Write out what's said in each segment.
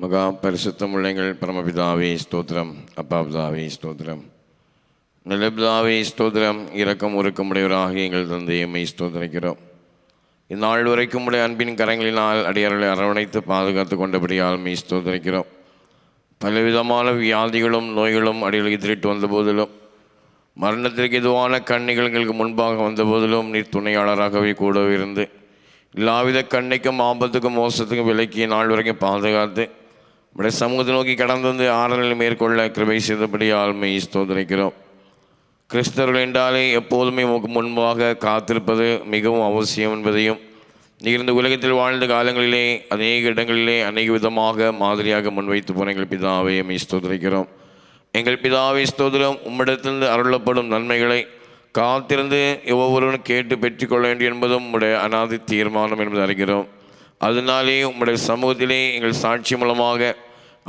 மகா பரிசுத்தமுள்ள எங்கள் பரமபிதாவே ஸ்தோத்திரம். அப்பா பிதாவே ஸ்தோத்திரம். நிலபிதாவே ஸ்தோத்திரம். இரக்கம் உருக்கமுடையவராக எங்கள் தந்தையம்மை ஸ்தோத்திரிக்கிறோம். இந்நாள் வரைக்கும் உடைய அன்பின் கரங்களினால் அடியார்களை அரவணைத்து பாதுகாத்து கொண்டபடியால் மெய் ஸ்தோத்திரிக்கிறோம். பலவிதமான வியாதிகளும் நோய்களும் அடியில் எதிரிட்டு வந்த போதிலும் மரணத்திற்கு எதுவான கண்ணிகள் எங்களுக்கு முன்பாக வந்த போதிலும் நீர் துணையாளராகவே கூடவே இருந்து எல்லாவித கண்ணைக்கும் ஆபத்துக்கும் மோசத்துக்கும் விலக்கி நாள் வரைக்கும் பாதுகாத்து நம்முடைய சமூகத்தை நோக்கி கடந்து வந்து மேற்கொள்ள கிருபை செய்தபடி ஆழ்மை ஸ்தோதரிக்கிறோம் கிறிஸ்தவர்கள் என்றாலே எப்போதுமே உமக்கு முன்பாக காத்திருப்பது மிகவும் அவசியம் என்பதையும் நீர் இந்த உலகத்தில் வாழ்ந்த காலங்களிலே அநேக இடங்களிலே அநேக விதமாக மாதிரியாக முன்வைத்து போன எங்கள் பிதாவை மெய் ஸ்தோதரிக்கிறோம் எங்கள் பிதாவை ஸ்தோதரம் உம்மிடத்திலிருந்து அருளப்படும் நன்மைகளை காத்திருந்து ஒவ்வொருவரும் கேட்டு பெற்றுக்கொள்ள வேண்டும் என்பதும் உம்முடைய அனாதி தீர்மானம் என்பதை அறிகிறோம். அதனாலே உங்களுடைய சமூகத்திலே எங்கள் சாட்சி மூலமாக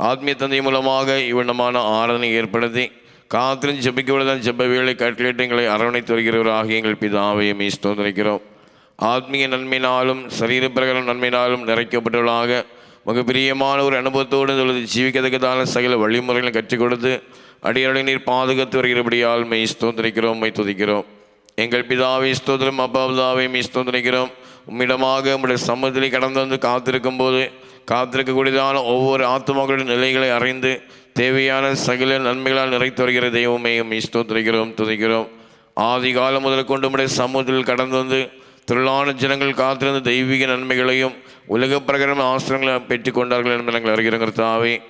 ஆத்மீய தந்தை மூலமாக இவ்வண்ணமான ஆராதனை ஏற்படுத்தி காத்திருந்து ஜபிக்கவில்தான் ஜெப வேலை கட்டளிட்டு எங்களை அரவணைத்து வருகிறவராக எங்கள் பிதாவை மெய் ஸ்தோதரிக்கிறோம் ஆத்மீய நன்மையினாலும் சரீர பிரகாரம் நன்மையினாலும் நிறைக்கப்பட்டவர்களாக மிக பிரியமான ஒரு அனுபவத்தோடு உள்ளது ஜீவிக்கத்தக்கதான சகல வழிமுறைகளை கற்றுக் கொடுத்து அடியடை நீர் பாதுகாத்து வருகிறபடியால் மெய் ஸ்தோத்திரிக்கிறோம் மெய் துதிக்கிறோம். எங்கள் பிதாவை ஸ்தோத்திரம் அப்பாவதாவை மெய் ஸ்தோத்திரிக்கிறோம். உம்மிடமாக உங்களுடைய சம்மதிலே கடந்து வந்து காத்திருக்கும் போது காத்திருக்கக்கூடியதான ஒவ்வொரு ஆத்மாக்களின் நிலைகளை அறிந்து தேவையான சகல நன்மைகளால் நிறைத்து வருகிற தெய்வமே மெய் ஸ்தோத்திரிக்கிறோம் துதிக்கிறோம். ஆதி காலம் முதல் கொண்டு உம்முடைய சமூகத்தில் கடந்து வந்து திரளான ஜனங்கள் காத்திருந்த தெய்வீக நன்மைகளையும் உலக பிரகாரம் ஆசிரங்களை பெற்றுக்கொண்டார்கள் என்பதை நாங்கள் அறிகிறோம் தாவே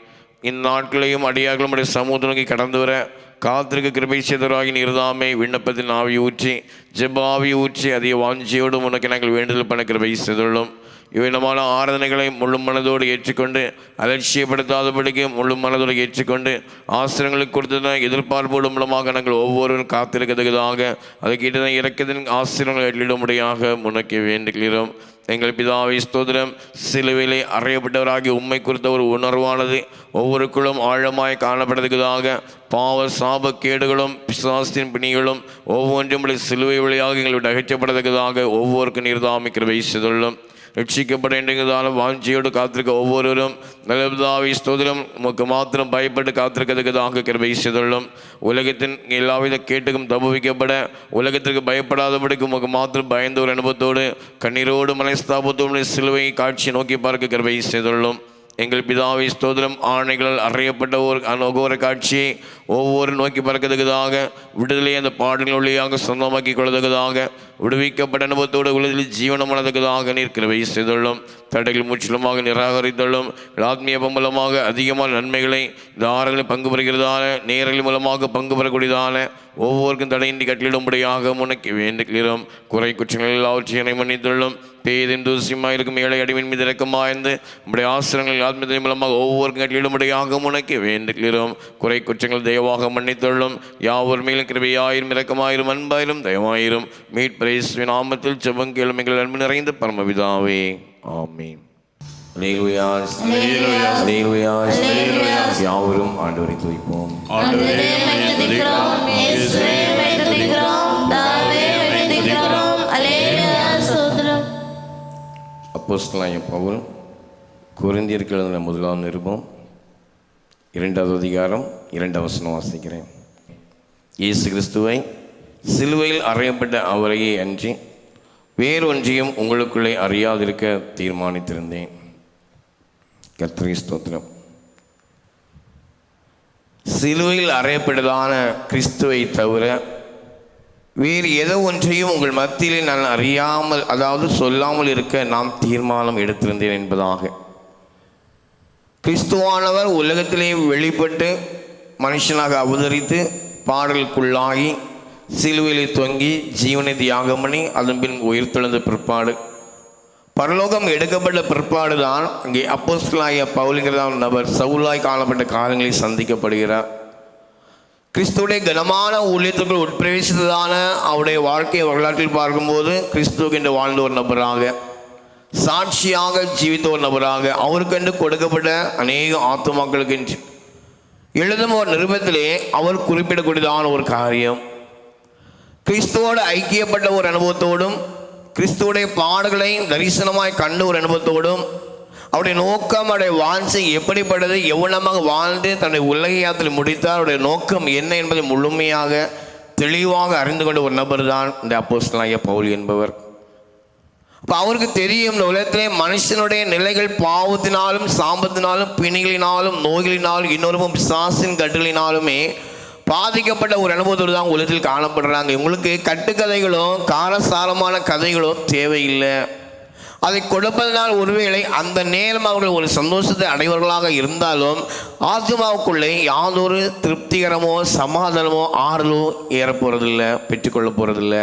இந்நாட்களையும் அடியார்களும் உடைய சமூகத்தை நோக்கி கடந்து வர காத்திருக்க கிருபை செய்தவராகி நீர்தாமே விண்ணப்பத்தின் ஆவி ஊற்றி ஜெபாவி ஊற்றி அதிக வாஞ்சியோடும் உனக்கு நாங்கள் வேண்டுதல் பண்ண கிருபை செய்துள்ளோம். இவ்விதமான ஆராதனைகளை முழு மனதோடு ஏற்றுக்கொண்டு அலட்சியப்படுத்தாதபடிக்கு முழு மனதோடு ஏற்றுக்கொண்டு ஆசிரியங்களுக்கு கொடுத்தன எதிர்பார்ப்போடு மூலமாக நாங்கள் ஒவ்வொருவரும் காத்திருக்கிறதுக்காக அதுக்கிட்ட இறக்கத்தின் ஆசிரியங்களை எட்டிடும்படியாக முன்னக்கி வேண்டுகிறோம். எங்கள் பிதாவை ஸ்தோதிரம் சிலுவையிலே அறையப்பட்டவராகி உண்மை குறித்த ஒரு உணர்வானது ஒவ்வொருக்குள்ளும் ஆழமாய் காணப்படுறதுக்காக பாவ சாப கேடுகளும் பிசாசின் பிணிகளும் ஒவ்வொன்றும் சிலுவை வழியாக எங்களுடைய அகற்றப்படுறதுக்காக ஒவ்வொருக்கும் நீர்தாமிக்கிற கிருபை செய்துள்ளோம் ரட்சிக்கப்பட வேண்டியதாலும் வாஞ்சியோடு காத்திருக்க ஒவ்வொருவரும் நல்லதாவை ஸ்தோதிரம் உமக்கு மாத்திரம் பயப்பட்டு காத்திருக்கிறதுக்காக கிருபை செய்துள்ளோம். உலகத்தின் எல்லாவித கேட்டுக்கும் தபவிக்கப்பட உலகத்திற்கு பயப்படாதபடிக்கு உமக்கு மாத்திரம் பயந்த ஒரு அனுபவத்தோடு கண்ணீரோடு மலைஸ்தாபத்தோடு சிலுவை காட்சி நோக்கி பார்க்க கிருபை செய்துள்ளோம். எங்கள் பிதாவை ஸ்தோதிரம் ஆணைகளால் அறையப்பட்ட ஒரு அநோகோர காட்சியை ஒவ்வொரு நோக்கி பறக்கிறதுக்குதாக விடுதலை அந்த பாடல்கள் வழியாக சொந்தமாக்கி கொள்வதற்குதாக விடுவிக்கப்பட்ட அனுபவத்தோடு உலகில் ஜீவனமானதுக்காக நீர் கிருபை செய்துள்ளோம். தடைகள் முற்றிலுமாக நிராகரித்துள்ளோம். ஆத்மீய மூலமாக அதிகமான நன்மைகளை இந்த ஆறுகளில் பங்கு பெறுகிறதான நேரங்கள் மூலமாக பங்கு பெறக்கூடியதான ஒவ்வொருக்கும் தடையின்றி கட்டிலிடும்படியாக முன்னக்கி வேண்டுகிறோம். குறை குற்றங்கள் எல்லாவற்றையும் மன்னித்துள்ளோம். பேதின் தூசியமாக இருக்கும் ஏழை அடிமின் மீது இறக்கமாய்ந்து நம்முடைய ஆசிரங்கள் ஆத்மீயத்தின் மூலமாக ஒவ்வொருக்கும் கட்டளிடும்படியாக முன்னக்கி வேண்டுகிறோம். குறை குற்றங்கள் தயவாக மன்னித்துள்ளோம். யாவர் மேலும் கிருபையாயிரும் இரக்கமாயிரும் அன்பாயிரும் தயவாயிரும் மீட் பிரைஸ் நாமத்தில் செவங்கேளும் எங்கள் அன்பு நிறைந்த பரமபிதாவே. ஆமீன். யாவரும் ஆண்டவரை துதிப்போம். அப்போஸ்தலனாகிய பவுல் குருந்தியருக்கு எழுதின முதலாம் நிருபம் இரண்டாவது அதிகாரம் இரண்டாம் வசனம் வாசிக்கிறேன். இயேசு கிறிஸ்துவை சிலுவையில் அறையப்பட்ட அவரையே அன்றி வேறொன்றையும் உங்களுக்குள்ளே அறியாதிருக்க தீர்மானித்திருந்தேன். கத்திரி ஸ்தோத்திரம். சிலுவையில் அறையப்பட்டதான கிறிஸ்துவை தவிர வேறு ஏதோ ஒன்றையும் உங்கள் மத்தியிலே நான் அறியாமல் அதாவது சொல்லாமல் இருக்க நாம் தீர்மானம் எடுத்திருந்தேன் என்பதாக. கிறிஸ்துவானவர் உலகத்திலே வெளிப்பட்டு மனுஷனாக அவதரித்து பாடலுக்குள்ளாகி சிலுவையிலே தொங்கி ஜீவனை தியாகம் பண்ணி அதன் பின் உயிர்த்தெழுந்த பிற்பாடு. பரலோகம் எடுக்கப்பட்ட பிற்பாடு தான் அங்கே அப்போஸ்தலாய பவுலுங்கிறதான நபர் சவுலாய் காணப்பட்ட காலங்களில் சந்திக்கப்படுகிறார். கிறிஸ்துவுடைய கனமான ஊழியத்திற்குள் உட்பிரவேசித்ததான அவருடைய வாழ்க்கை வரலாற்றில் பார்க்கும்போது கிறிஸ்துவுக்கு என்று வாழ்ந்த ஒரு நபராக சாட்சியாக ஜீவித்த ஒரு நபராக அவருக்கென்று கொடுக்கப்பட்ட அநேக ஆத்துமாக்களுக்கு எழுதும் ஒரு நிருபத்திலே அவர் குறிப்பிடக்கூடியதான ஒரு காரியம். கிறிஸ்துவோடு ஐக்கியப்பட்ட ஒரு அனுபவத்தோடும் கிறிஸ்துவோடைய பாடுகளை தரிசனமாய் கண்ட ஒரு அனுபவத்தோடும் அவருடைய நோக்கம் அவருடைய வாஞ்சை எப்படிப்பட்டது எவ்வளமாக வாழ்ந்து தன்னுடைய உலக யாத்திரை முடித்தார் அவருடைய நோக்கம் என்ன என்பதை முழுமையாக தெளிவாக அறிந்து கொண்ட ஒரு நபர் தான் இந்த அப்போஸ்தலனாகிய பவுல் என்பவர். அப்போ அவருக்கு தெரியும் இந்த உலகத்திலே மனுஷனுடைய நிலைகள் பாவத்தினாலும் சாம்பத்தினாலும் பிணிகளினாலும் நோய்களினாலும் இன்னொருவும் சாசின் கட்டுகளினாலுமே பாதிக்கப்பட்ட ஒரு அனுபவத்தோடு தான் உலகத்தில் காணப்படுறாங்க. இவங்களுக்கு கட்டுக்கதைகளும் காரசாரமான கதைகளும் தேவையில்லை. அதை கொடுப்பதனால் ஒருவேளை அந்த நேரம் அவர்கள் ஒரு சந்தோஷத்தை அடைவர்களாக இருந்தாலும் ஆத்மாவுக்குள்ளே யாதொரு திருப்திகரமோ சமாதானமோ ஆறுதலோ ஏறப்போகிறதில்ல பெற்றுக்கொள்ள போகிறதில்ல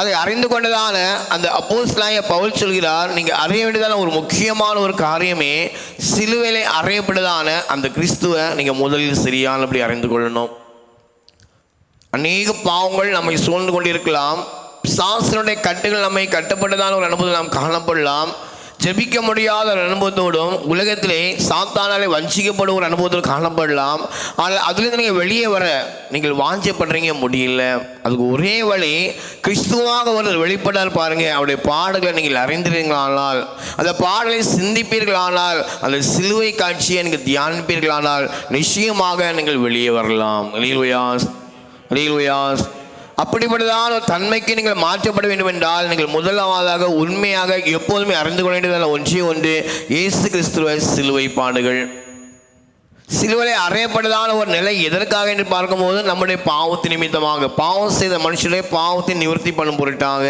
அதை அறிந்து கொண்டதான அந்த அப்போஸ்லாய பவுல் சொல்கிறார் நீங்கள் அறிய வேண்டியதான ஒரு முக்கியமான ஒரு காரியமே சிலுவையிலே அறையப்படுதான அந்த கிறிஸ்துவை நீங்கள் முதலில் சரியானபடி அறிந்து கொள்ளணும். அநேக பாவங்கள் நம்மை சூழ்ந்து கொண்டிருக்கலாம். சாஸ்திரனுடைய கட்டுகள் நம்மை கட்டப்பட்டதான ஒரு அனுபவத்தில் நாம் காணப்படலாம். ஜெபிக்க முடியாத ஒரு அனுபவத்தோடும் உலகத்திலே சாத்தானாலே வஞ்சிக்கப்படும் ஒரு அனுபவத்தில் காணப்படலாம். ஆனால் அதுலேருந்து நீங்கள் வெளியே வர நீங்கள் வாஞ்சப்படுறீங்க முடியல. அதுக்கு ஒரே வழி கிறிஸ்துவாக ஒரு வெளிப்படால் பாருங்கள் அவருடைய பாடல்களை நீங்கள் அறிந்திருங்களானால் அந்த பாடலை சிந்திப்பீர்களானால் அந்த சிலுவை காட்சியை நீங்கள் தியானிப்பீர்களானால் நிச்சயமாக நீங்கள் வெளியே வரலாம். லீலுயாஸ் லீலுயாஸ் அப்படிப்பட்டதான ஒரு தன்மைக்கு நீங்கள் மாற்றப்பட வேண்டும் என்றால் நீங்கள் முதலாவதாக உண்மையாக எப்போதுமே அறிந்து கொள்ள வேண்டியதான ஒன்றே ஒன்று இயேசு கிறிஸ்துவ சிலுவை பாடுகள். சிலுவலை அறையப்பட்டதான ஒரு நிலை எதற்காக என்று பார்க்கும்போது நம்முடைய பாவத்தின் நிமித்தமாக பாவம் செய்த மனுஷனுடைய பாவத்தை நிவர்த்தி பண்ணும் பொருட்டாக.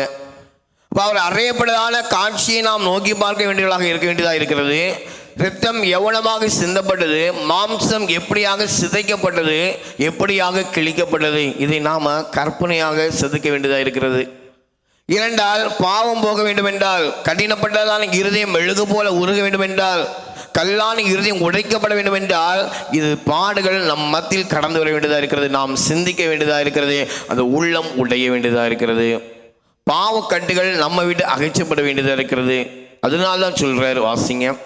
இப்போ அவர் அறையப்பட்டதான காட்சியை நாம் நோக்கி பார்க்க வேண்டியவர்களாக இருக்க வேண்டியதாக இருக்கிறது. ரத்தம் எவ்வளவாக சிந்தப்பட்டது மாம்சம் எப்படியாக சிதைக்கப்பட்டது எப்படியாக கிழிக்கப்பட்டது இதை நாம் கற்பனையாக செதுக்க வேண்டியதாக இருக்கிறது. இரண்டால் பாவம் போக வேண்டும் என்றால் கடினப்பட்டதான இருதயம் எழுது போல உருக வேண்டும் என்றால் கல்லான இருதயம் உடைக்கப்பட வேண்டும் என்றால் இது பாடுகள் நம் மத்தியில் கடந்து வர வேண்டியதாக இருக்கிறது நாம் சிந்திக்க வேண்டியதாக இருக்கிறது அந்த உள்ளம் உடைய வேண்டியதாக இருக்கிறது. பாவக்கட்டுகள் நம்ம விட்டு அகைச்சப்பட வேண்டியதாக இருக்கிறது. அதனால தான் வாசிங்க.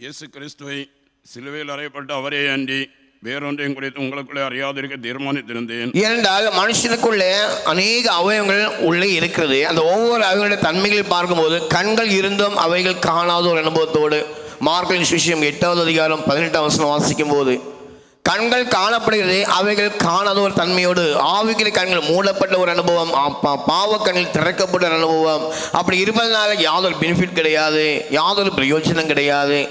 இயேசு கிறிஸ்துவை சிலுவையில் அறையப்பட்ட அவரே அன்றி வேறொன்றையும் குறித்து உங்களுக்குள்ளே அறியாதிருக்க தீர்மானித்திருந்தேன். ஏனென்றால் மனுஷனுக்குள்ளே அநேக அவயவங்கள் உள்ளே இருக்கிறது. அந்த ஒவ்வொரு அவயங்களுடைய தன்மைகளை பார்க்கும்போது கண்கள் இருந்தும் அவைகள் காணாத ஒரு அனுபவத்தோடு மார்க்கின் விஷயம் எட்டாவது அதிகாரம் பதினெட்டாம் வருஷம் வாசிக்கும் போது கண்கள் காணப்படுகிறது அவைகள் காணாத ஒரு தன்மையோடு. ஆவிக்கிற கண்கள் மூடப்பட்ட ஒரு அனுபவம் பாவ கண்ணில் திறக்கப்பட்ட ஒரு அனுபவம். அப்படி இருப்பதனால யாதொரு பெனிஃபிட் கிடையாது யாதொரு பிரயோஜனம் கிடையாது.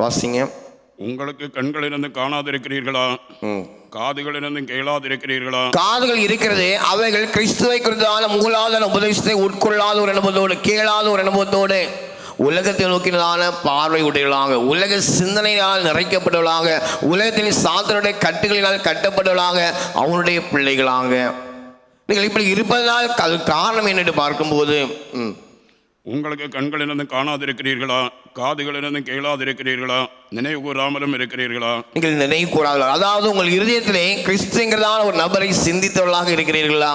வாசிங்க. உங்களுக்கு கண்களிலிருந்து காணாதிருக்கிறீர்களா? ம். காதுகளிலிருந்து கேளாதிருக்கிறீர்களா? காதுகள் இருக்கிறது அவைகள் கிறிஸ்துவை குறித்தான மூலாதார உபதேசத்தை உட்கொள்ளாத ஒரு அனுபவத்தோடு கேளாத ஒரு அனுபவத்தோடு. உலகத்தை நோக்கினதான பார்வை உடையவர்களாக உலக சிந்தனையால் நிறைக்கப்பட்டவர்களாக உலகத்தின் சாத்தனுடைய கட்டுகளினால் கட்டப்பட்டவர்களாக அவனுடைய பிள்ளைகளாக. நீங்கள் இப்படி இருப்பதனால் அது காரணம் என்னென்று பார்க்கும்போது உங்களுக்கு கண்களிலிருந்து காணாதிருக்கிறீர்களா? காதுகளிலிருந்து கேளாதிருக்கிறீர்களா? நினைவு கூறாமலும் இருக்கிறீர்களா? நீங்கள் நினைவு கூறாதீர்கள் அதாவது உங்கள் இருதயத்திலே கிறிஸ்துங்கிறதான ஒரு நபரை சிந்தித்தவர்களாக இருக்கிறீர்களா?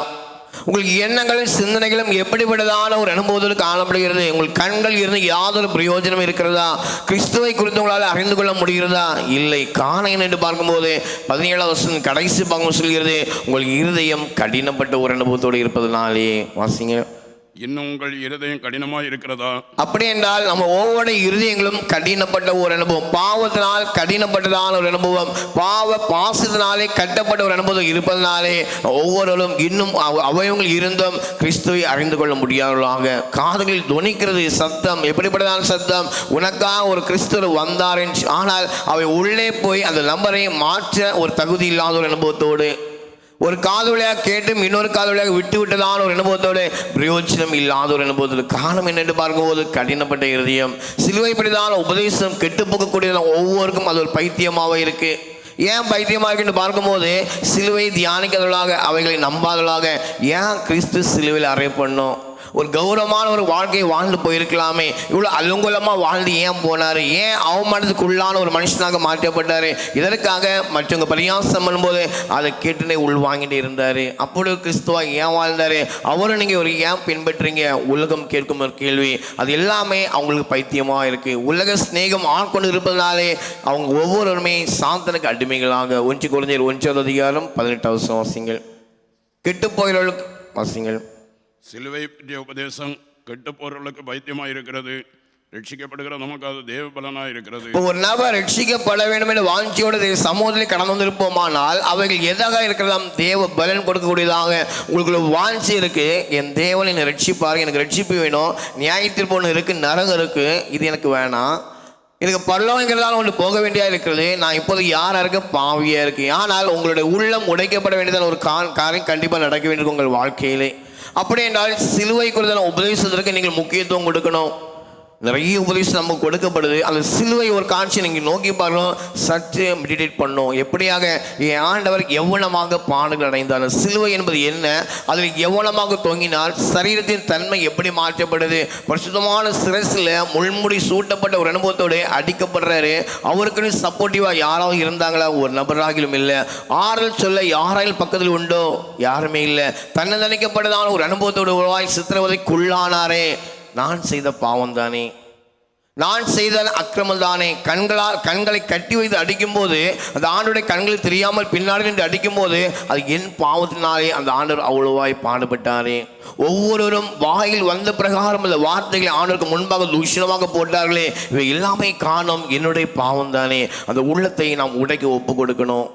உங்களுக்கு எண்ணங்களும் சிந்தனைகளும் எப்படிப்பட்டதான ஒரு அனுபவத்தில் காணப்படுகிறது? உங்கள் கண்கள் இருந்து யாதொரு பிரயோஜனம் இருக்கிறதா? கிறிஸ்துவை குறித்து உங்களால் அறிந்து கொள்ள முடிகிறதா? இல்லை. காண என்று பார்க்கும்போது பதினேழாம் வருஷம் கடைசி பங்கு சொல்கிறது உங்கள் இருதயம் கடினப்பட்ட ஒரு அனுபவத்தோடு இருப்பதனாலே. வாசிங்க. இன்னும் உங்கள் இருதயம் கடினமாக இருக்கிறதா? அப்படி என்றால் நம்ம ஒவ்வொரு இருதயங்களும் கடினப்பட்ட ஒரு அனுபவம். பாவத்தினால் கடினப்பட்டதான ஒரு அனுபவம். பாவ பாசத்தினாலே கட்டப்பட்ட ஒரு அனுபவம் இருப்பதனாலே ஒவ்வொருவரும் இன்னும் அவ- அவயவங்கள் இருந்தும் கிறிஸ்துவை அறிந்து கொள்ள முடியாதவர்களாக. காதுகளில் துணிக்கிறது சத்தம். எப்படிப்பட்டதான சத்தம்? உனக்காக ஒரு கிறிஸ்துவர் வந்தார் ஆனால் அவை உள்ளே போய் அந்த நம்பரை மாற்ற ஒரு தகுதி இல்லாத ஒரு அனுபவத்தோடு ஒரு காது வழியாக கேட்டும் இன்னொரு காது வழியாக விட்டு விட்டதான ஒரு அனுபவத்தோடு பிரயோஜனம் இல்லாத ஒரு அனுபவத்தில் காரணம் என்னென்று பார்க்கும்போது கடினப்பட்ட இருதயம் சிலுவைப்படிதான உபதேசம் கெட்டு போகக்கூடியதான ஒவ்வொருக்கும் அது ஒரு பைத்தியமாக இருக்குது ஏன் பைத்தியமாக பார்க்கும்போது சிலுவை தியானிக்காதவர்களாக அவைகளை நம்பாதவர்களாக ஏன் கிறிஸ்து சிலுவையில் அறையப்படணும்? ஒரு கௌரவமான ஒரு வாழ்க்கையை வாழ்ந்து போயிருக்கலாமே. இவ்வளோ அலுங்குலமாக வாழ்ந்து ஏன் போனார்? ஏன் அவமானத்துக்குள்ளான ஒரு மனுஷனாக மாற்றப்பட்டார்? இதற்காக மற்றவங்க பரியாசம் பண்ணும்போது அதை கேட்டுனே உள்வாங்கிட்டு இருந்தார். அப்பொழுது கிறிஸ்துவா ஏன் வாழ்ந்தார்? அவரும் நீங்கள் ஒரு ஏன் பின்பற்றுறீங்க உலகம் கேட்கும் ஒரு கேள்வி. அது எல்லாமே அவங்களுக்கு பைத்தியமாக இருக்குது உலக சிநேகம் ஆட்கொண்டு இருப்பதனாலே அவங்க ஒவ்வொருவருமே சாந்தனுக்கு அடிமைகளாக. ஒன்று குறைஞ்சர் ஒன்றாவது அதிகாரம் பதினெட்டாவது வாசிங்கள் கெட்டு போகிறவர்களுக்கு வாசிங்கள் சிலுவை பற்றிய உபதேசம் கெட்டு போறவர்களுக்கு பைத்தியமாக இருக்கிறது ரட்சிக்கப்படுகிற நமக்கு அது தேவ பலனாக இருக்கிறது இப்போ ஒரு நபர் ரட்சிக்கப்பட வேண்டும் என்ற வாஞ்சியோடு தேவ சமூகத்தில் கடந்து வந்திருப்போமானால் அவைகள் எதாக இருக்கிறதாம் தேவ பலன் கொடுக்கக்கூடியதாக உங்களுக்கு வாஞ்சி இருக்கு. என் தேவன் என்னை ரட்சிப்பார் எனக்கு ரட்சிப்பு வேணும். நியாயத்திற்கு ஒன்று இருக்கு நரகம் இருக்கு. இது எனக்கு வேணாம். எனக்கு பரலோகங்கிறதால ஒன்று போக வேண்டியா இருக்கிறது. நான் இப்போது யாராக இருக்க பாவியாக இருக்கு ஆனால் உங்களுடைய உள்ளம் உடைக்கப்பட வேண்டியதான ஒரு கா- காரியம் கண்டிப்பாக நடக்க வேண்டியது உங்கள் வாழ்க்கையிலே. அப்படி என்றால் சிலுவை குறித்தான உபதேசத்திற்கு நீங்கள் முக்கியத்துவம் கொடுக்கணும். நிறைய உபதேசம் நமக்கு கொடுக்கப்படுது. அந்த சிலுவை ஒரு காட்சி நீங்கள் நோக்கி பார்க்கணும் சற்று மெடிடேட் பண்ணும் எப்படியாக என் ஆண்டவர் எவ்வளமாக பாடுகள் அடைந்தார் சிலுவை என்பது என்ன? அதில் எவ்வளமாக தொங்கினால் சரீரத்தின் தன்மை எப்படி மாற்றப்படுது? பிரசுத்தமான சிரசில் முள்முடி சூட்டப்பட்ட ஒரு அனுபவத்தோடு அடிக்கப்படுறாரு. அவருக்குன்னு சப்போர்ட்டிவாக யாராவது இருந்தாங்களா? ஒரு நபராகிலும் இல்லை. ஆறல் சொல்ல யாராயில் பக்கத்தில் உண்டோ? யாருமே இல்லை. தன்னை நினைக்கப்பட்டதான ஒரு அனுபவத்தோடு உருவாய் சித்திரவதைக்குள்ளானாரே. நான் செய்த பாவம் தானே நான் செய்த அக்கிரமம் தானே கண்களால் கண்களை கட்டி வைத்து அடிக்கும்போது அந்த ஆண்டுடைய கண்கள் தெரியாமல் பின்னாடி நின்று அடிக்கும்போது அது என் பாவத்தினாலே அந்த ஆண்டவர் அவ்வளவாய் பாடுபட்டாரே. ஒவ்வொருவரும் வாயில் வந்த பிரகாரம் அந்த வார்த்தைகளை ஆண்டவருக்கு முன்பாக தூஷணமாக போட்டார்களே. இவை எல்லாமே காணும் என்னுடைய பாவம் தானே அந்த உள்ளத்தை நாம் உடைக்க ஒப்பு கொடுக்கணும்.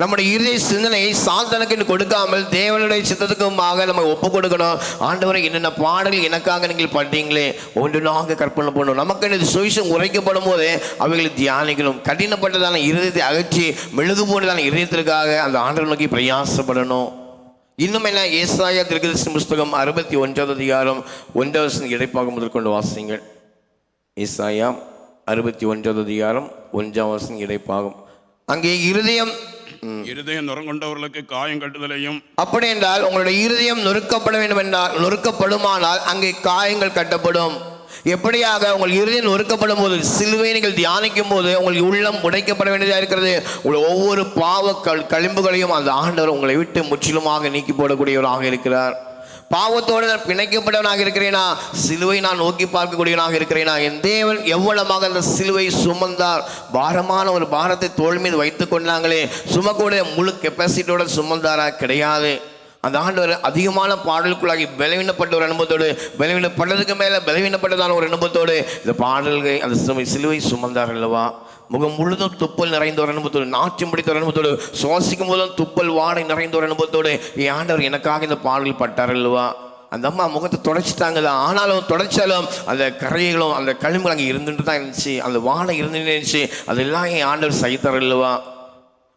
நம்முடைய இறுதி சிந்தனையை சாந்தனுக்கு கொடுக்காமல் தேவனுடைய சித்தத்துக்குமாக நம்ம ஒப்பு கொடுக்கணும் ஆண்டவரை என்னென்ன பாடல் எனக்காக நீங்கள் பண்றீங்களே? ஒன்றுனாக கற்பனை பண்ணணும் நமக்கு இந்த சுவிசம் உரைக்கப்படும் போதே அவைகளை தியானிக்கணும். கடினப்பட்டதான இருதயத்தை அகற்றி மெழுகு போனதான இருதயத்திற்காக அந்த ஆண்டவர் நோக்கி பிரயாசப்படணும். இன்னும் என்ன? ஏசாயா திருக்கதர்சன புஸ்தகம் அறுபத்தி ஒன்றாவது அதிகாரம் ஒன்றாவது இடைப்பாக முதற்கொண்டு வாசிங்கள் ஏசாயா அறுபத்தி ஒன்றாவது அதிகாரம் ஒன்றாம் வருஷம் இடைப்பாகும். அங்கே இருதயம் இருதயம் நுறங்கொண்டவர்களுக்கு காயம் கட்டுதலையும் அப்படி என்றால் உங்களுடைய இருதயம் நொறுக்கப்பட வேண்டும் என்றால் நொறுக்கப்படுமானால் அங்கே காயங்கள் கட்டப்படும். எப்படியாக உங்கள் இருதயம் நொறுக்கப்படும் போது சிலுவை நீங்கள் தியானிக்கும் போது உங்களுக்கு உள்ளம் உடைக்கப்பட வேண்டியதாக இருக்கிறது. உங்கள் ஒவ்வொரு பாவ கள் களிம்புகளையும் அந்த ஆண்டவர் உங்களை விட்டு முற்றிலுமாக நீக்கி போடக்கூடியவராக இருக்கிறார். பாவத்தோடு நான் பிணைக்கப்பட்டவனாக இருக்கிறேனா? சிலுவை நான் நோக்கி பார்க்கக்கூடியவனாக இருக்கிறேனா? என் தேவன் எவ்வளவாக அந்த சிலுவை சுமந்தார். பாரமான ஒரு பாரத்தை தோல் மீது வைத்துக் கொண்டாங்களே. சுமக்கூடிய முழு கெப்பாசிட்டியோட சுமந்தாரா? கிடையாது. அந்த ஆண்டவர் அதிகமான பாடலுக்குள்ளாகி பலவீனப்பட்ட ஒரு அனுபவத்தோடு பலவீனப்பட்டதுக்கு மேலே பலவீனப்பட்டதான ஒரு அனுபவத்தோடு இந்த பாடல்கள் அந்த சிலுவை சிலுவை சுமந்தார் அல்லவா? முகம் முழுதும் துப்பல் நிறைந்த ஒரு அனுபவத்தோடு நாற்றம் பிடித்த ஒரு அனுபவத்தோடு சுவாசிக்கும் போதும் துப்பல் வாடை நிறைந்த ஒரு அனுபவத்தோடு ஆண்டவர் எனக்காக இந்த பாடல் பட்டார் அல்லவா? அந்த அம்மா முகத்தை தொடச்சிட்டாங்க தான் ஆனாலும் தொடச்சாலும் அந்த கரைகளும் அந்த களிம்புகள் அங்கே இருந்துட்டு தான் இருந்துச்சு அந்த வாடை இருந்துட்டு இருந்துச்சு அதெல்லாம் என் ஆண்டவர் சகித்தார் இல்லவா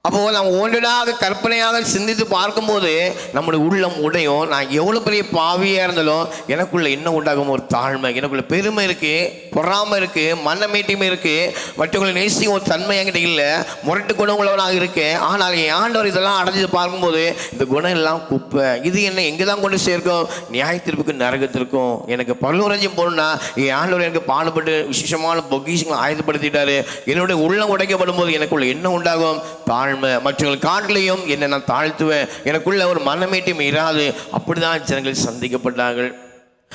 அப்போ நம்ம ஒன்றனாக கற்பனையாக சிந்தித்து பார்க்கும்போது நம்முடைய உள்ளம் உடையும். நான் எவ்வளோ பெரிய பாவியாக இருந்தாலும் எனக்குள்ள என்ன உண்டாகும் ஒரு தாழ்மை. எனக்குள்ள பெருமை இருக்குது பொறாமை இருக்கு மனமேட்டிமை இருக்குது மற்றவங்களை நேசிக்கும் ஒரு தன்மை என்கிட்ட இல்லை. முரட்டு குணம் உள்ளவனாக இருக்கேன். ஆனால் என் ஆண்டவர் இதெல்லாம் அடைஞ்சு பார்க்கும்போது இந்த குணம் எல்லாம் குப்பை. இது என்ன எங்கே தான் கொண்டு சேர்க்கும்? நியாயத்திற்கும் நரகத்திற்கும். எனக்கு பல்லுரஞ்சம் போகணும்னா என் ஆண்டவர் எனக்கு பாடுபட்டு விசேஷமான பொக்கிஷங்களை ஆயுதப்படுத்திட்டாரு என்னுடைய உள்ளம் உடைக்கப்படும் போது எனக்குள்ள என்ன உண்டாகும்? தாழ்மை மற்றவர்கள் காட்டிலையும் என்னை நான் தாழ்த்துவேன். எனக்குள்ள ஒரு மனமேட்டும் இராது. அப்படிதான் ஜனங்கள் சந்திக்கப்பட்டார்கள்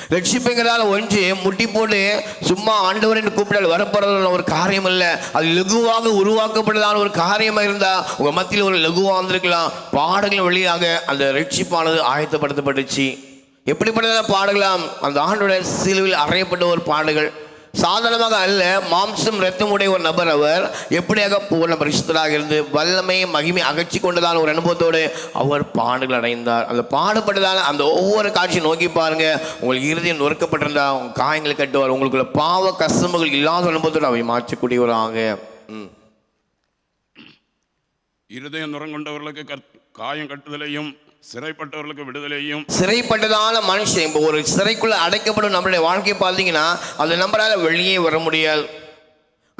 ரட்சிப்புங்கிறதால ஒன்று முட்டி போட்டு சும்மா ஆண்டவர் என்று கூப்பிட்டால் வரப்படுறதுன்னு ஒரு காரியம் இல்லை அது லகுவாக உருவாக்கப்பட்டதான ஒரு காரியமாக இருந்தால் உங்கள் மத்தியில் ஒரு லகுவாக வந்திருக்கலாம். பாடல்கள் வழியாக அந்த ரட்சிப்பானது ஆயத்தப்படுத்தப்பட்டுச்சு. எப்படிப்பட்டதான பாடலாம்? அந்த ஆண்டோட சிலுவில் அறையப்பட்ட ஒரு பாடுகள் சாதாரணமாக அல்ல மாம்சம் ரத்தம் உடைய ஒரு நபர் அவர் எப்படியாக பூர்ண பரிசுத்தராக இருந்து வல்லமை மகிமை அகற்றி கொண்டதான ஒரு அனுபவத்தோடு அவர் பாடுகள் அடைந்தார். அந்த பாடுபட்டதால் அந்த ஒவ்வொரு காட்சியை நோக்கி பாருங்க. உங்களுக்கு இறுதியம் நொறுக்கப்பட்டிருந்தா உங்க காயங்களை கட்டுவார் உங்களுக்குள்ள பாவ கஷ்டங்கள் இல்லாத அனுபவத்தோடு அவை மாற்றக்கூடியவராக. ம். இருதயம் நுறங்கொண்டவர்களுக்கு காயம் கட்டுதலையும் சிறைப்பட்டவர்களுக்கு விடுதலையும் சிறைப்பட்டதான மனுஷன் இப்போ ஒரு சிறைக்குள்ள அடைக்கப்படும் நம்மளுடைய வாழ்க்கையை பார்த்தீங்கன்னா அது நம்மளால வெளியே வர முடியாது.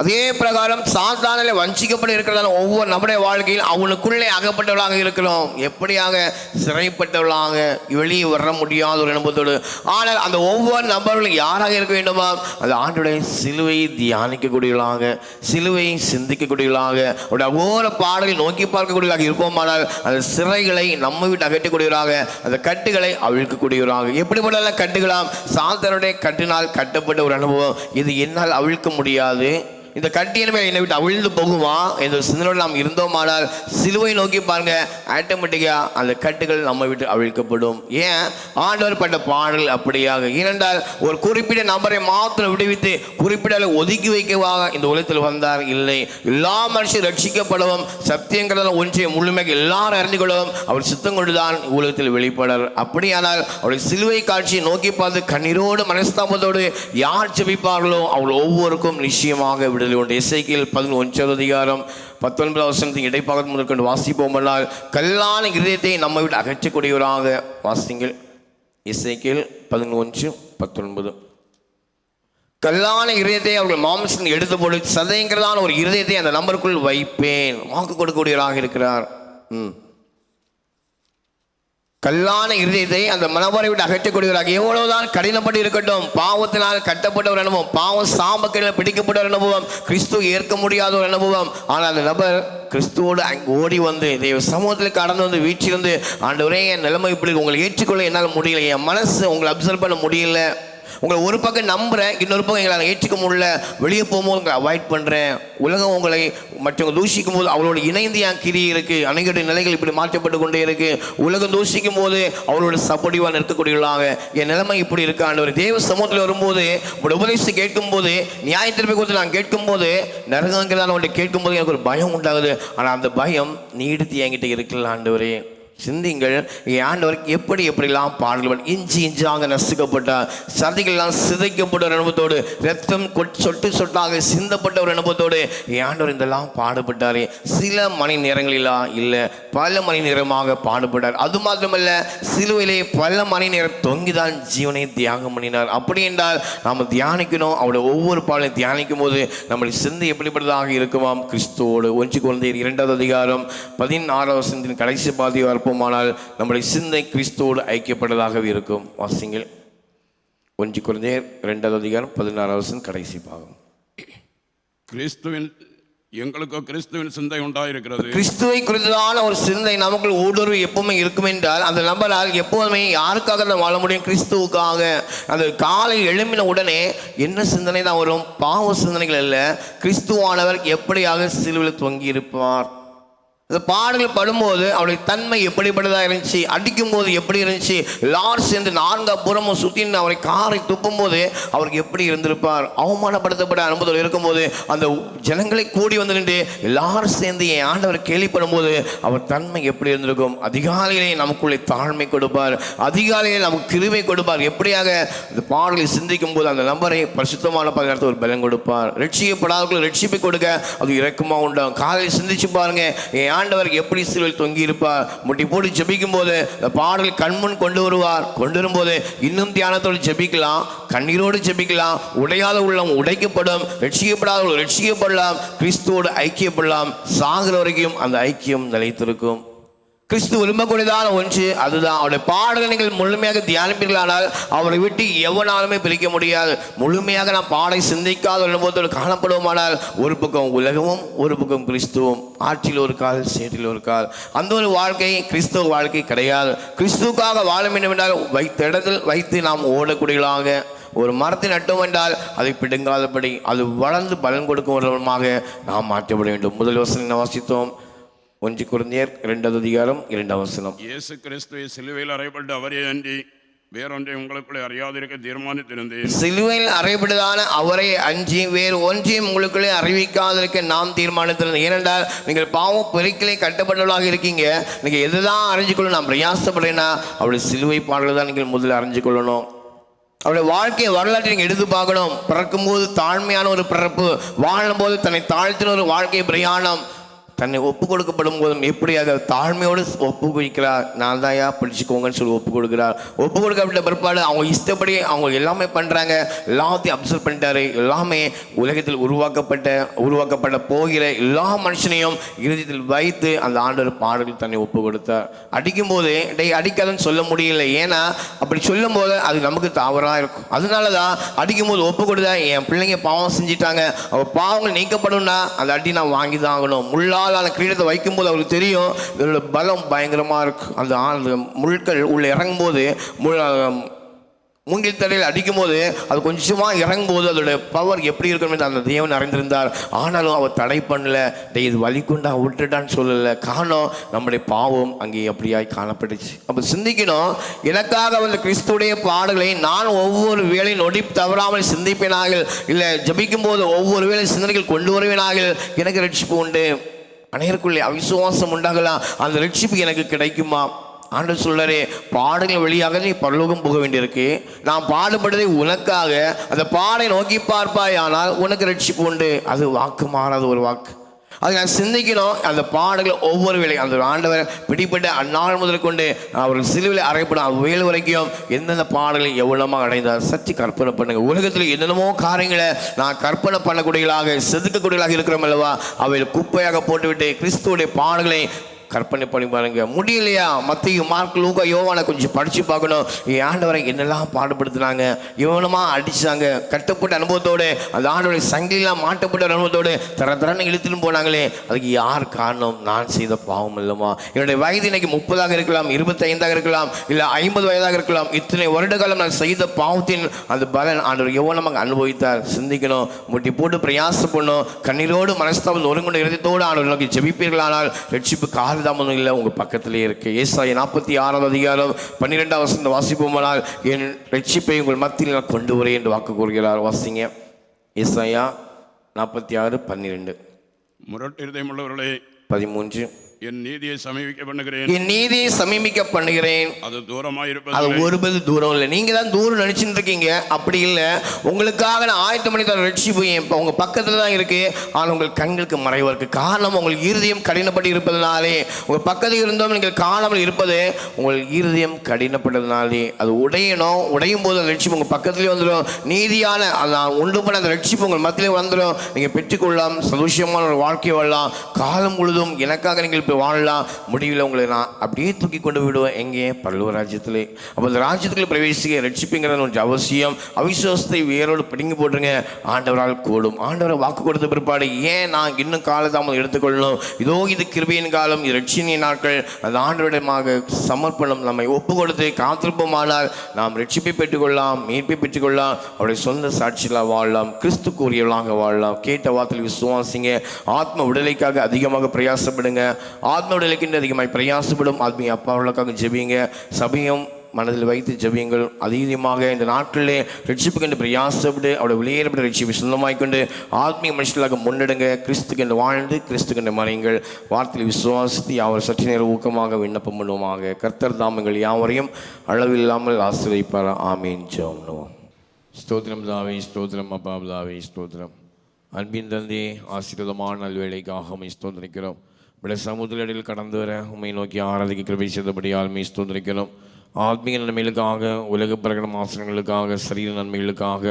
அதே பிரகாரம் சாத்தானில் வஞ்சிக்கப்பட்டு இருக்கிறதால ஒவ்வொரு நம்முடைய வாழ்க்கையில் அவனுக்குள்ளே அகப்பட்டவளாக இருக்கிறோம். எப்படியாக? சிறைப்பட்டவளாக வெளியே வர முடியாத ஒரு அனுபவத்தோடு ஆனால் அந்த ஒவ்வொரு நபர்களும் யாராக இருக்க வேண்டுமா? அந்த ஆண்டுடைய சிலுவையை தியானிக்கக்கூடியவர்களாக சிலுவையை சிந்திக்கக்கூடியவர்களாக அவருடைய ஒவ்வொரு பாடலை நோக்கி பார்க்கக்கூடியவர்களாக இருப்போமானால் அந்த சிறைகளை நம்ம விட்டு அகற்றக்கூடியவராக அந்த கட்டுகளை அவிழ்க்கக்கூடியவராக எப்படிப்பட்ட கட்டுகளாம்? சாத்தனுடைய கட்டினால் கட்டப்பட்ட ஒரு அனுபவம். இது என்னால் அவிழ்க்க முடியாது. இந்த கட்டியின் மேல் என்னை விட்டு அவிழ்ந்து போகுமா என்ற சிந்தனோடு நாம் இருந்தோமானால் சிலுவை நோக்கி பாருங்க ஆட்டோமேட்டிக்காக அந்த கட்டுகள் நம்ம விட்டு அவிழ்க்கப்படும். ஏன்? ஆண்டவர் பட்ட பாடல் அப்படியாக. ஏனென்றால் ஒரு குறிப்பிட்ட நபரை மாத்திரம் விடுவித்து குறிப்பிட்ட ஒதுக்கி வைக்கவாக இந்த உலகத்தில் வந்தார் இல்லை. எல்லா மனுஷரும் ரட்சிக்கப்படவும் சத்தியங்கிறத ஒன்றிய முழுமையாக எல்லாரும் அறிந்து கொள்ளவும் அவர் சித்தம் கொண்டுதான் உலகத்தில் வெளிப்படர் அப்படியானால் அவருடைய சிலுவை காட்சியை நோக்கி பார்த்து கண்ணீரோடு மனஸ்தாபத்தோடு யார் செபிப்பார்களோ அவள் ஒவ்வொருக்கும் நிச்சயமாக விடு உண்டு இசைக்கில் பதினொன்றாவது அதிகாரம் பத்தொன்பது வருஷத்தின் இடைப்பாக முதற்கொண்டு வாசிப்போமல்லால் கல்லான இருதயத்தை நம்ம விட்டு அகற்றக்கூடியவராக வாசிங்கள். இசைக்கில் பதினொன்று பத்தொன்பது. கல்லான இருதயத்தை அவர்கள் மாம்சன் எடுத்து பொழுது சதைங்கிறதான ஒரு இருதயத்தை அந்த நம்பருக்குள் வைப்பேன். வாக்கு கொடுக்கக்கூடியவராக இருக்கிறார். ம். கல்லான இருதயத்தை அந்த மனவரை விட்டு அகற்றக்கூடியவராக எவ்வளவுதான் கடினப்பட்டு இருக்கட்டும் பாவத்தினால் கட்டப்பட்ட ஒரு அனுபவம் பாவம் சாம்பக்கையில் பிடிக்கப்பட்ட ஒரு அனுபவம் கிறிஸ்துவ ஏற்க முடியாத ஒரு அனுபவம் ஆனால் அந்த நபர் கிறிஸ்துவோடு அங்கே ஓடி வந்து தெய்வ சமூகத்தில் கடந்து வந்து வீச்சிலிருந்து ஆண்டவரே என் நிலைமை இப்படி உங்களை ஏற்றுக்கொள்ள என்னால் முடியல. என் மனசு உங்களை அப்சர்வ் பண்ண முடியல. உங்களை ஒரு பக்கம் நம்புகிறேன் இன்னொரு பக்கம் எங்களால் ஏற்றுக்க முடியல வெளியே போகும்போது உங்களை அவாய்ட் பண்ணுறேன் உலகம் உங்களை மற்றவங்க தூஷிக்கும் போது அவளோட இணைந்து என் கிரி இருக்குது அனைவருடைய நிலைகள் இப்படி மாற்றப்பட்டு கொண்டே இருக்குது உலகம் தூஷிக்கும் போது அவளோட சப்போர்ட்டிவாக நிற்கக்கூடியவர்களாக. என் நிலைமை இப்படி இருக்கு ஒரு தேவ சமூகத்தில் வரும்போது உங்களோட உபதேசத்தை கேட்கும்போது நியாய திருப்பி கொடுத்து நான் கேட்கும்போது நரகங்கிறதான அவங்கள்ட்ட கேட்கும்போது எனக்கு ஒரு பயம் உண்டாகுது. ஆனால் அந்த பயம் நீடித்து என்கிட்ட இருக்குல்ல ஒரு சிந்திங்கள் என் ஆண்டவருக்கு எப்படி எப்படிலாம் பாடல்கள் இஞ்சி இஞ்சாக நசுக்கப்பட்டார். சதைகள்லாம் சிதைக்கப்பட்ட ஒரு அனுபவத்தோடு ரத்தம் கொட்- சொட்டு சொட்டாக சிந்தப்பட்ட ஒரு அனுபவத்தோடு ஆண்டவர் இதெல்லாம் பாடுபட்டாரே. சில மணி நேரங்களிலா இல்லை பல மணி நேரமாக பாடுபட்டார். அது மாத்திரமல்ல சிலுவையிலே பல மணி நேரம் தொங்கிதான் ஜீவனை தியாகம் பண்ணினார். அப்படி என்றால் நாம் தியானிக்கணும். அவருடைய ஒவ்வொரு பாடலையும் தியானிக்கும் போது நம்முடைய சிந்தை எப்படிப்பட்டதாக இருக்குமாம்? கிறிஸ்துவோடு ஒன்று குழந்தையர் இரண்டாவது அதிகாரம் பதினாறாவது சிந்தின் கடைசி பாதி பார்ப்போமானால் நம்முடைய சிந்தை கிறிஸ்துவோடு ஐக்கியப்பட்டதாகவே இருக்கும். வாசிங்கள். ஒன்று குழந்தையர் இரண்டாவது அதிகாரம் பதினாறாவது வசனம் கடைசி பாகம். கிறிஸ்துவின் எங்களுக்கு கிறிஸ்துவின் சிந்தை உண்டாயிருக்கிறது. கிறிஸ்துவை குறித்ததான ஒரு சிந்தை நமக்குள் ஊடுருவி எப்பவுமே இருக்கும் என்றால் அந்த நபரால் எப்போதுமே யாருக்காக தான் வாழ முடியும்? கிறிஸ்துவுக்காக. அந்த காலை எழும்பின உடனே என்ன சிந்தனை தான் வரும்? பாவ சிந்தனைகள் அல்ல. கிறிஸ்துவானவர் எப்படியாக சிலுவில் தொங்கி இருப்பார் இந்த பாடல்கள் படும்போது அவருடைய தன்மை எப்படிப்பட்டதாக இருந்துச்சு அடிக்கும் போது எப்படி இருந்துச்சு லார்ஸ் சேர்ந்து நான்கு புறமும் சுற்றின்னு அவரை காரை துப்பும் போது அவருக்கு எப்படி இருந்திருப்பார்? அவமானப்படுத்தப்பட்ட அனுபவத்தில் இருக்கும்போது அந்த ஜனங்களை கூடி வந்து நின்று எல்லாரும் சேர்ந்து என் ஆண்டவர் கேள்விப்படும் போது அவர் தன்மை எப்படி இருந்திருக்கும்? அதிகாலையிலே நமக்குள்ளே தாழ்மை கொடுப்பார். அதிகாலையிலே நமக்கு கிருமை கொடுப்பார். எப்படியாக? இந்த பாடலை சிந்திக்கும் போது அந்த நபரை பரிசுத்தமான பகிர்ந்து ஒரு பலம் கொடுப்பார். ரட்சிக்கப்படாதவர்களுக்கு ரட்சிப்பை கொடுக்க அது இறக்கமாக உண்டாகும் காலையில் சிந்திச்சு பாருங்க என் ஆண்டவருக்கு எப்படி சிலுவையில் தொங்கி இருப்பார்? முட்டி போட்டு ஜெபிக்கும் போது இந்த பாடல் கண்முன் கொண்டு வருவார். கொண்டு வரும்போது இன்னும் தியானத்தோடு ஜெபிக்கலாம். கண்ணீரோடு ஜெபிக்கலாம். உடையாத உள்ளம் உடைக்கப்படும். ரட்சிக்கப்படாத ரட்சிக்கப்படலாம். கிறிஸ்துவோடு ஐக்கியப்படலாம். சாகிற வரைக்கும் அந்த ஐக்கியம் நிலைத்திருக்கும். கிறிஸ்து விரும்பக்கூடியதான ஒன்று. அதுதான் அவருடைய பாடலை நீங்கள் முழுமையாக தியானிப்பீர்களானால் அவரை விட்டு எவனாலுமே பிரிக்க முடியாது. முழுமையாக நாம் பாடை சிந்திக்காத ஒரு அனுபவத்தோடு காணப்படுவோமானால் ஒரு பக்கம் உலகமும் ஒரு பக்கம் கிறிஸ்துவும். ஆற்றில் ஒரு கால் சேற்றில் ஒரு கால். அந்த ஒரு வாழ்க்கை கிறிஸ்துவ வாழ்க்கை கிடையாது. கிறிஸ்துவுக்காக வாழ வேண்டும் என்றால் வைத்த இடத்தில் வைத்து நாம் ஓடக்கூடியவர்களாக. ஒரு மரத்தை நட்டோம் என்றால் அதை பிடுங்காதபடி அது வளர்ந்து பலன் கொடுக்கும் விதமாக நாம் மாற்றப்பட வேண்டும். முதல் வசனம் வாசித்தோம். ஒன்று குழந்தையர் இரண்டாவது அதிகாரம் இரண்டாம் வசனம். இயேசு கிறிஸ்துவை சிலுவையில் அறையப்பட்டு அவரே அன்றி வேறொன்றை உங்களுக்குள்ளே அறியாதிருக்க தீர்மானித்திருந்தேன். சிலுவையில் அறைபடுதான அவரை அஞ்சி வேறு ஒன்றையும் உங்களுக்குள்ளே அறிவிக்காதிருக்க நாம் தீர்மானித்திருந்தோம். ஏனென்றால் நீங்கள் பாவம் பெருக்கிலே கட்டப்பட்டவர்களாக இருக்கீங்க. நீங்கள் எதுதான் அறிஞ்சு கொள்ளணும் நான் பிரயாசப்படுறேன்னா அவருடைய சிலுவை பாடல்கள் தான் நீங்கள் முதல்ல அறிஞ்சு கொள்ளணும் அவருடைய வாழ்க்கையை வரலாற்றை நீங்கள் எடுத்து பார்க்கணும். பிறக்கும்போது தாழ்மையான ஒரு பிறப்பு வாழும்போது தன்னை தாழ்த்தின ஒரு வாழ்க்கை பிரயாணம். தன்னை ஒப்பு கொடுக்கப்படும் போதும் எப்படியாக தாழ்மையோடு ஒப்பு கொடுக்கிறார் நான் தான் பிடிச்சிக்கோங்கன்னு சொல்லி ஒப்பு கொடுக்கிறார் ஒப்பு கொடுக்கப்பட்ட பிற்பாடு அவங்க இஷ்டப்படி அவங்க எல்லாமே பண்ணுறாங்க எல்லாத்தையும் அப்சர்வ் பண்ணிட்டாரு. எல்லாமே உலகத்தில் உருவாக்கப்பட்ட உருவாக்கப்பட்ட போகிற எல்லா மனுஷனையும் இறுதியில் வைத்து அந்த ஆண்டவர் பாடலில் தன்னை ஒப்பு கொடுத்தார் அடிக்கும்போது டே அடிக்காதுன்னு சொல்ல முடியல. ஏன்னா அப்படி சொல்லும் போது அது நமக்கு தவறாக இருக்கும். அதனால தான் அடிக்கும்போது ஒப்பு கொடுத்தா என் பிள்ளைங்க பாவம் செஞ்சிட்டாங்க. அவள் பாவங்கள் நீக்கப்படும்னா அந்த அடி நான் வாங்கி தான் ஆகணும் ஆளான கிரீடத்தை வைக்கும்போது அவருக்கு தெரியும் இதோட பலம் பயங்கரமாக இருக்கும் அந்த ஆ- அந்த உள்ளே இறங்கும்போது முள் மூங்கில் தடையில் அடிக்கும்போது அது கொஞ்சமாக இறங்கும்போது அதோட பவர் எப்படி இருக்கும் என்று அந்த தேவன் அறிந்திருந்தார். ஆனாலும் அவர் தடை பண்ணல. டே இது வலிக்குண்டா விட்டுட்டான்னு சொல்லலை. காரணம் நம்முடைய பாவம் அங்கே அப்படியாய் காணப்பட்டுச்சு. அப்போ சிந்திக்கணும். எனக்காக வந்த கிறிஸ்துடைய பாடுகளை நான் ஒவ்வொரு வேலையும் நொடி தவறாமல் சிந்திப்பேனாக இல்லை ஜபிக்கும் போது ஒவ்வொரு வேலை சிந்தனைகள் கொண்டு வருவேனாக எனக்கு ரட்சிப்பு உண்டு. அனைவருக்குள்ளே அவிசுவாசம் உண்டாகலாம். அந்த ரட்சிப்பு எனக்கு கிடைக்குமா? ஆண்டு சொல்றாரே பாடுகள் வழியாக நீ பரலோகம் போக வேண்டியிருக்கு. நான் பாடுபடுதை உனக்காக அந்த பாடை நோக்கி பார்ப்பாய் ஆனால் உனக்கு ரட்சிப்பு உண்டு. அது வாக்கு மாறாத ஒரு வாக்கு. அது நான் சிந்திக்கணும். அந்த பாடல்கள் ஒவ்வொரு வேலை அந்த ஆண்டவர் பிடிப்பட்ட அந்நாள் முதல் கொண்டு அவர் சிலுவையில் அறையப்படும் வேல் வரைக்கும் எந்தெந்த பாடல்களை எவ்வளோமா அடைந்தார் சற்று கற்பனை பண்ணுங்க. உலகத்தில் என்னென்னமோ காரியங்களை நான் கற்பனை பண்ணக்கூடியவர்களாக செதுக்கக்கூடியவர்களாக இருக்கிறோம் அல்லவா? அவை குப்பையாக போட்டுவிட்டு கிறிஸ்துவோடைய பாடல்களை கற்பனை பண்ணி பாருங்க. முடியலையா? மத்திய மார்க் லூக்கா யோவானை கொஞ்சம் படித்து பார்க்கணும். ஆண்டவரை என்னெல்லாம் பாடுபடுத்துனாங்க? எவ்வளோமா அடிச்சாங்க. கட்டப்பட்ட அனுபவத்தோடு அந்த ஆண்டவரை சங்கிலாம் மாட்டப்பட்ட அனுபவத்தோடு தர தரன்னு இழுத்துன்னு போனாங்களே. அதுக்கு யார் காரணம்? நான் செய்த பாவம் இல்லைம்மா என்னுடைய வயது இன்னைக்கு முப்பதாக இருக்கலாம் இருபத்தைந்தாக இருக்கலாம் இல்லை ஐம்பது வயதாக இருக்கலாம். இத்தனை வருட காலம் நான் செய்த பாவத்தின் அந்த பலன் ஆண்டவர் எவ்வளவு அனுபவித்தார். சிந்திக்கணும். முட்டி போட்டு பிரயாசப்படணும். கண்ணீரோடு மனஸ்தாபம் ஒருங்கொண்ட இருதயத்தோடு ஆண்டவர் நோக்கி ஜெபிப்பீர்களானால் ரட்சிப்பு கால இல்லை உங்கள் பக்கத்திலே இருக்கு. ஏசாய நாற்பத்தி ஆறாவது அதிகாரம் பன்னிரெண்டாம் வசந்த வாசிப்போமானால் என் ரட்சிப்பை உங்கள் மத்தியில் நான் கொண்டு வரேன் என்று வாக்கு கூறுகிறார். வாசிங்க. ஏசாயா நாற்பத்தி ஆறு பன்னிரெண்டு. முரட்டு இருதயம் உள்ளவர்களே பதிமூன்று. என் நீதியை சமீபிக்க பண்ணுகிறேன். என் நீதியை சமீபிக்க பண்ணுகிறேன். அது அது தூரமாயிருப்பது ஒருபது தூரம் இல்லை. நீங்க தான் தூரம் நினைச்சுட்டு இருக்கீங்க அப்படி இல்லை. உங்களுக்காக நான் ஆயத்தம் பண்ணி தர ரட்சிப்பு இப்ப உங்க பக்கத்துல தான் இருக்கு. ஆனால் உங்கள் கண்களுக்கு மறைவா இருக்கு காரணம் உங்கள் இருதயம் கடினப்பட்டு இருப்பதனாலே. உங்க பக்கத்தில் இருந்தும் நீங்கள் காணாமல் இருப்பது உங்கள் இருதயம் கடினப்பட்டதுனாலே. அது உடையணும். உடையும் போது அந்த ரட்சிப்பு உங்க பக்கத்துலேயே வந்துடும். நீதியான நான் உண்டு பண்ண அந்த ரட்சிப்பு உங்கள் மத்தியிலே வந்துடும். நீங்க பெற்றுக்கொள்ளலாம். சந்தோஷமான ஒரு வாழ்க்கை வாழலாம். காலம் முழுதும் எனக்காக நீங்கள் இப்போ வாழலாம் முடிவில் உங்களை நான். அப்படியே தூக்கி கொண்டு விடுவேன் எங்கே? பல்லவ ராஜ்யத்திலே. அப்போ அந்த ராஜ்யத்துக்குள்ள பிரவேசிக்க ரட்சிப்புங்கிறது கொஞ்சம் அவசியம். அவிசுவாசத்தை வேரோடு பிடுங்கி போட்டுருங்க. ஆண்டவரால் கூடும். ஆண்டவரை வாக்கு கொடுத்த பிற்பாடு ஏன் நான் இன்னும் காலதாமதம் எடுத்துக்கொள்ளணும்? இதோ இது கிருபையின் காலம். இது ரட்சினிய நாட்கள். அந்த ஆண்டவரிடமாக சமர்ப்பணம் நம்மை ஒப்பு கொடுத்து காத்திருப்போமானால் நாம் ரட்சிப்பை பெற்றுக்கொள்ளலாம் மீட்பை பெற்றுக்கொள்ளலாம் அவருடைய சொந்த சாட்சியில் வாழலாம் கிறிஸ்து கூறியவளாக வாழலாம். கேட்ட வார்த்தையில் விசுவாசிங்க. ஆத்ம விடுதலைக்காக அதிகமாக பிரயாசப்படுங்க. ஆத்ம விடுதலைக்கு அதிகமாக பிரயாசப்படும் ஆத்மீய அப்பாவுகளுக்காக ஜெபிங்க சபையும் மனதில் வைத்து ஜபியுங்கள். அதிகமாக இந்த நாட்களிலே ரட்சிப்பு கண்டு பிரயாசப்பட்டு அவருடைய வெளியேறப்பட்ட ரட்சிப்பை சொந்தமாய்க்கொண்டு ஆத்மீய மனுஷர்களாக முன்னெடுங்க. கிறிஸ்து கண்டு வாழ்ந்து கிறிஸ்து கண்டு மறையுங்கள். வார்த்தையில் விசுவாசித்து யாவர் சற்று நேரம் ஊக்கமாக விண்ணப்பம் பண்ணுவோமாக. கர்த்தர் தாமங்கள் யாவரையும் அளவில்லாமல் ஆசிரியப்பார் ஆமீன். ஜோம்னுவோம் ஸ்தோத்திரம் தாவே ஸ்தோத்திரம் அப்பா தாவே ஸ்தோத்திரம். அன்பின் தந்தே ஆசீர்வாதமான நல்வேளைக்காக ஸ்தோத்திரிக்கிறோம். விட சமுதிரடில் கடந்து வர உண்மை நோக்கி ஆராதிக்க கிருபை செய்தபடியால் மெய் ஸ்தோத்திரிக்கிறோம் ஆத்மீக நன்மைகளுக்காக உலக பிரகடன ஆசனங்களுக்காக சரீர நன்மைகளுக்காக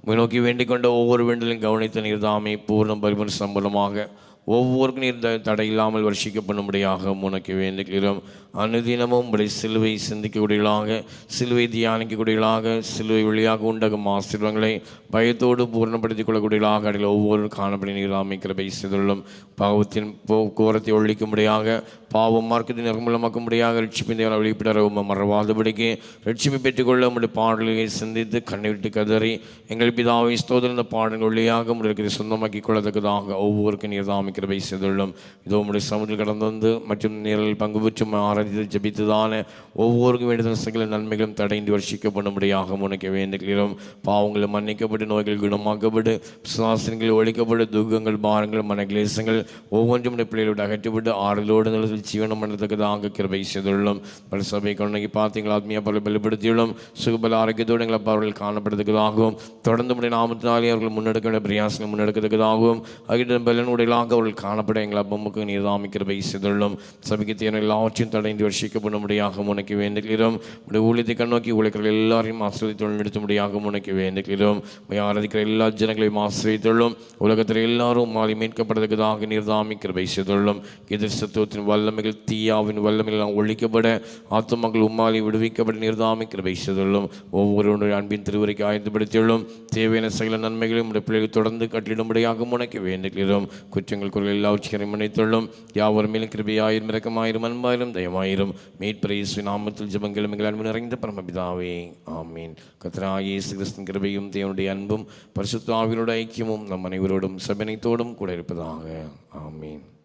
உண்மை நோக்கி வேண்டிக் கொண்ட ஒவ்வொரு வேண்டலையும் கவனித்த நீர்தாமை பூர்ணம் பரிமன் சம்பளமாக ஒவ்வொருக்கும் நீர் த- தடையில்லாமல் வருஷிக்கப்படும்படியாக உனக்கு வேண்டுகிறோம். அனுதினமும் உடைய சிலுவை சிந்திக்கக்கூடியவர்களாக சிலுவை தியானிக்கக்கூடியவர்களாக சிலுவை வழியாக உண்டகும் ஆசீர்வங்களை பயத்தோடு பூர்ணப்படுத்திக் கொள்ளக்கூடியவர்களாக அடையில் ஒவ்வொரு காணப்படி நீராமை கிருபை செய்துள்ளும். பாவத்தின் போக்குவரத்தை ஒழிக்கும்படியாக பாவம் மார்க்கத்தை நிர்மூலமாக்கும்படியாக ரட்சிப்பின் தேவனை வெளிப்பட உண்மை மறவாதபடிக்கு ரட்சிப்பை பெற்றுக்கொள்ள உடைய பாடல்களை சிந்தித்து கண்ணீட்டு கதறி எங்கள் பிதாவை ஸ்தோதர பாடல்கள் வழியாக உங்களுக்கு சொந்தமாக்கி கொள்ளத்தக்கதாக ஒவ்வொருக்கும் நீர் தாமை கிருபை செய்துள்ளோம். இதோ உடைய சமுதில் கடந்து வந்து மற்றும் நேரில் பங்கு பெற்றும் ஆராய்ந்து ஜபித்துதான ஒவ்வொருக்கும் வேண்டிய சகல நன்மைகளும் தடைந்து வருஷிக்கப்படும்படியாக உனக்கு வேண்டுகிறோம். பாவங்களும் மன்னிக்கப்பட்டு நோய்கள் குணமாக்கப்பட்டு சுவாசனங்கள் ஒழிக்கப்பட்டு துக்கங்கள் பாரங்கள் மனக்லேசங்கள் ஒவ்வொன்றும் உடைய பிள்ளைகளோடு அகற்றப்பட்டு ஆறுதலோடு நிலத்தில் ஜீவனம் பண்ணத்தக்கதாக கிருபை செய்துள்ளோம். பல சபை கொண்டகி பார்த்தீங்களா ஆத்மியா பல பலப்படுத்தியுள்ளோம். சுகபல ஆரோக்கியத்தோடு எங்களை அவர்கள் காணப்படுறதுக்காகவும் தொடர்ந்து உடைய நாமத்தினாலே அவர்கள் முன்னெடுக்க வேண்டிய பிரயாசங்கள் முன்னெடுக்கிறதுக்காகவும் அகிட்ட பலனுடைய அவர்கள் காணப்பட எங்கள் அப்பமுக்கு நீர் கிருபை செய்துள்ளோம். சபைக்கு எல்லாவற்றையும் தடைந்து வருஷிக்கப்படும்படியாக உனக்கு வேண்டுகிறோம். உடைய ஊழியத்தை கண்ணோக்கி உழைக்கிற எல்லாரையும் ஆசிரியத்தோடு நிறுத்தும்படியாக உனக்கு வேண்டுகிறோம். ஆராதிக்கிற எல்லா ஜனங்களையும் ஆசிரியத்தொள்ளும். உலகத்தில் எல்லாரும் மாறி மீட்கப்படுறதுக்குதாக நீர் கிருபை செய்துள்ளோம். எதிர் சத்துவத்தின் வல்லமைகள் தீயாவின் வல்லமைகள் ஒழிக்கப்பட ஆத்துமக்கள் உம்மாலி விடுவிக்கப்பட நீர்தாமி கிருபை செய்துள்ளோம். ஒவ்வொருவருடைய அன்பின் திருவரைக்கு ஆய்ந்துபடுத்தியுள்ளோம் தேவையான சகல நன்மைகளையும் உடைய பிள்ளைகள் தொடர்ந்து கட்டிடும்படியாக உனக்கு வேண்டுகிறோம். குற்றங்கள் எங்கள் குரலில் எல்லா உச்சிகரையும் யாவரும் மேலும் கிருபையாயிரும் இரக்கமாயிரும் அன்பாயிரும் தயமாயிரும். மீட்பிரேசு நாமத்தில் ஜபங்களும் எங்கள் அன்பு நிறைந்த பரமபிதாவே. ஆமீன். கத்ராயே கிறிஸ்தன் கிருபையும் தேவனுடைய அன்பும் பரிசுத்த ஐக்கியமும் நம் அனைவரோடும் சபனைத்தோடும் கூட இருப்பதாக. ஆமீன்.